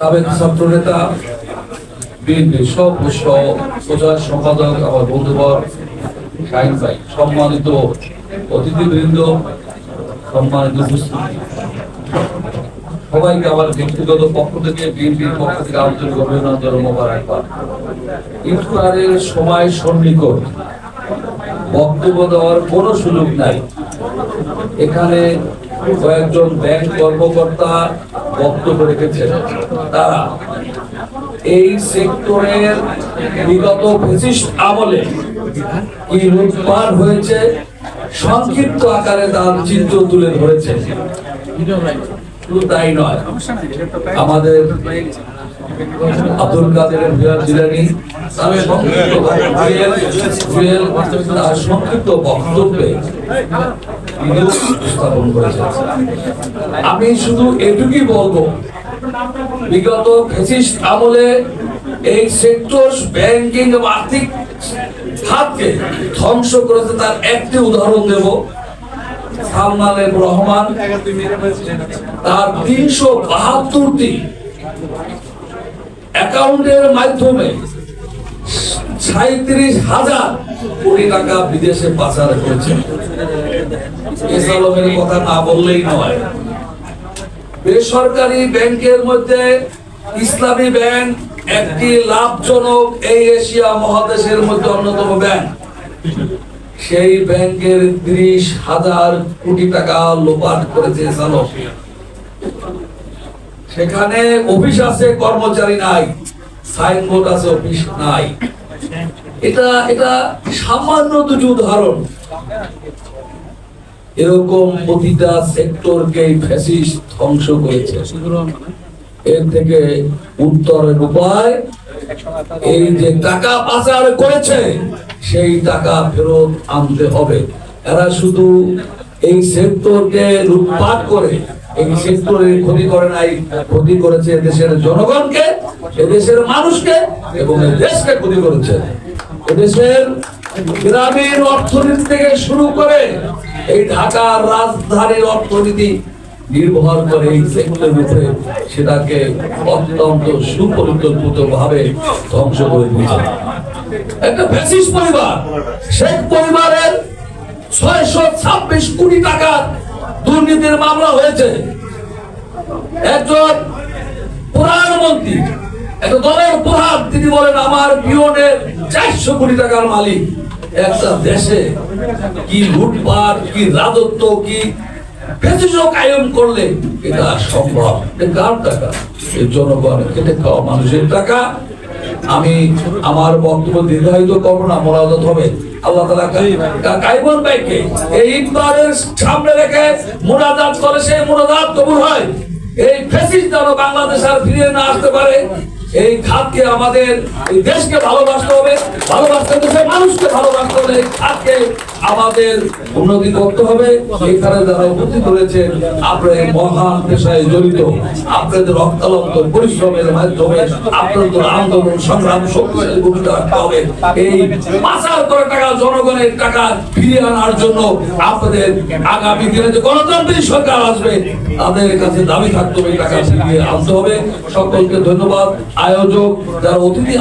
সাবেক ছাত্র নেতা বিএনপি সব প্রচার সম্পাদক আমার বন্ধুবর শাহিন ভাই, সম্মানিত অতিথিবৃন্দ, সম্মানিত সবাইকে আমার ব্যক্তিগত পক্ষ থেকে, বিএনপির পক্ষ থেকে আন্তরিক অভিনন্দন মোবারকবাদ। ইফতারের সময় সন্নিকট। বক্তব্য দেওয়ার কোনো সুযোগ নাই। এখানে কয়েকজন ব্যাংক কর্মকর্তা বক্তব্য রেখেছেন। তারা এই সেক্টরের বিগত পঁচিশ আমলে কি লুটপাট হয়েছে? সংক্ষিপ্ত আকারে তার চিত্র তুলে ধরেছে। তাই নয়, আমাদের আব্দুল কাদের বিহার জিলানি সংক্ষিপ্ত বক্তব্যে উপস্থাপন করেছেন আমি শুধু এটুকুই বলব, বিগত আমলে এই সেক্টর ব্যাংকিং আর্থিক খাতকে ধ্বংস করেছে তার একটি উদাহরণ দেব। রহমান তার তিনশো বাহাত্তরটি অ্যাকাউন্টের মাধ্যমে সাঁত্রিশ হাজার কোটি টাকা বিদেশে পাচার করেছে। কথা না বললেই নয়। বেসরকারি ব্যাংকের মধ্যে ইসলামী ব্যাংক একটি লাভজনক এই এশিয়া মহাদেশের মধ্যে অন্যতম ব্যাংক। সেই ব্যাংকের ত্রিশ হাজার কোটি টাকা লোপাট করেছে সেখানে অফিস আছে, কর্মচারী নাই, সাইনবোর্ড আছে, অফিস নাই। এটা এটা সামান্য দুটি উদাহরণ। এরকম প্রতিটা সেক্টরকে ফ্যাসিস্ট ধ্বংস করেছে। এর থেকে উত্তরের উপায়, এই যে টাকা পাচার করেছে, সেই টাকা ফেরত আনতে হবে। এরা শুধু এই সেক্টরকে লুটপাট করে ক্ষতি করে নাই, ক্ষতি করেছে জনগণকে, এদেশের মানুষকে এবং দেশকে ক্ষতি করেছে। এদেশের গ্রামীণ অর্থনীতি থেকে শুরু করে এই ঢাকার রাজধানীর অর্থনীতি নির্ভর করে এই সেক্টরের উপরে সেটাকে অত্যন্ত সুপরিকল্পিত ভাবে ধ্বংস করে দিয়েছে। একটা পরিবার শেখ পরিবারের ছয়শো ছাব্বিশ কোটি টাকার দুর্নীতির মামলা হয়েছে। একজন প্রধানমন্ত্রী একটা দলের প্রধান, তিনি বলেন, আমার পিওনের চারশো কোটি টাকার মালিক একটা দেশে কি লুটপাট, কি রাজত্ব, কি কায়েম করলে এটা সম্ভব জনগণ খেটে খাওয়া মানুষের টাকা আমি আমার বক্তব্য দীর্ঘায়িত করব না মোরাদত হবে। আল্লাহ তালা কাইবন ভাইকে এই ইফতারের সামনে রেখে মোনাজাত করে সেই মোনাজাত কবুল হয়। এই ফেসিস যেন বাংলাদেশ আর ফিরে না আসতে পারে এই খাতকে আমাদের এই দেশকে ভালোবাসতে হবে। ভালোবাসতে মানুষকে ভালোবাসতে হবে এই খাতকে আমাদের উন্নতি করতে হবে। এখানে যারা উপস্থিত রয়েছে আপনার মহান পেশায় জড়িত। আপনাদের রক্তালব্দ পরিশ্রমের মাধ্যমে আপনাদের আন্দোলন, সংগ্রাম, শক্তিশালী ভূমিকা রাখতে হবে। এই পাচার জনগণের টাকা ফিরিয়ে আনার জন্য আপনাদের আগামী দিনে যে গণতান্ত্রিক সরকার আসবে, তাদের কাছে দাবি থাকতে হবে টাকা ফিরিয়ে আনতে হবে। সকলকে ধন্যবাদ। আয়োজক যারা অতিথি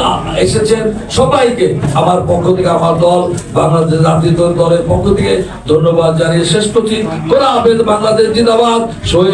এসেছেন, সবাইকে আমার পক্ষ থেকে, আমার দল, বাংলাদেশ জাতীয় দলের পক্ষ থেকে ধন্যবাদ জানিয়ে শেষ করছি। বাংলাদেশ জিন্দাবাদ। শহীদ